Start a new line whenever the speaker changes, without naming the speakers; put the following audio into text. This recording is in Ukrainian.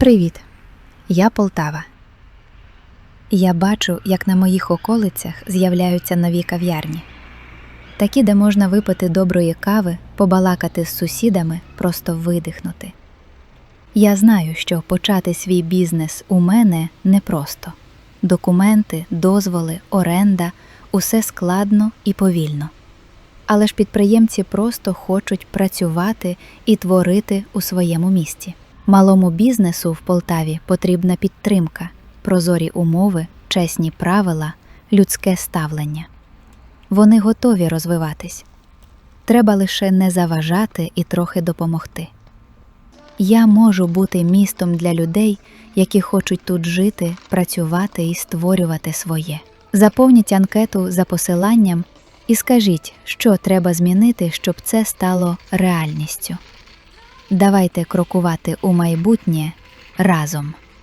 Привіт, я Полтава. Я бачу, як на моїх околицях з'являються нові кав'ярні. Такі, де можна випити доброї кави, побалакати з сусідами, просто видихнути. Я знаю, що почати свій бізнес у мене непросто. Документи, дозволи, оренда усе складно і повільно. Але ж підприємці просто хочуть працювати і творити у своєму місті. Малому бізнесу в Полтаві потрібна підтримка, прозорі умови, чесні правила, людське ставлення. Вони готові розвиватись. Треба лише не заважати і трохи допомогти. Я можу бути містом для людей, які хочуть тут жити, працювати і створювати своє. Заповніть анкету за посиланням і скажіть, що треба змінити, щоб це стало реальністю. Давайте крокувати у майбутнє разом.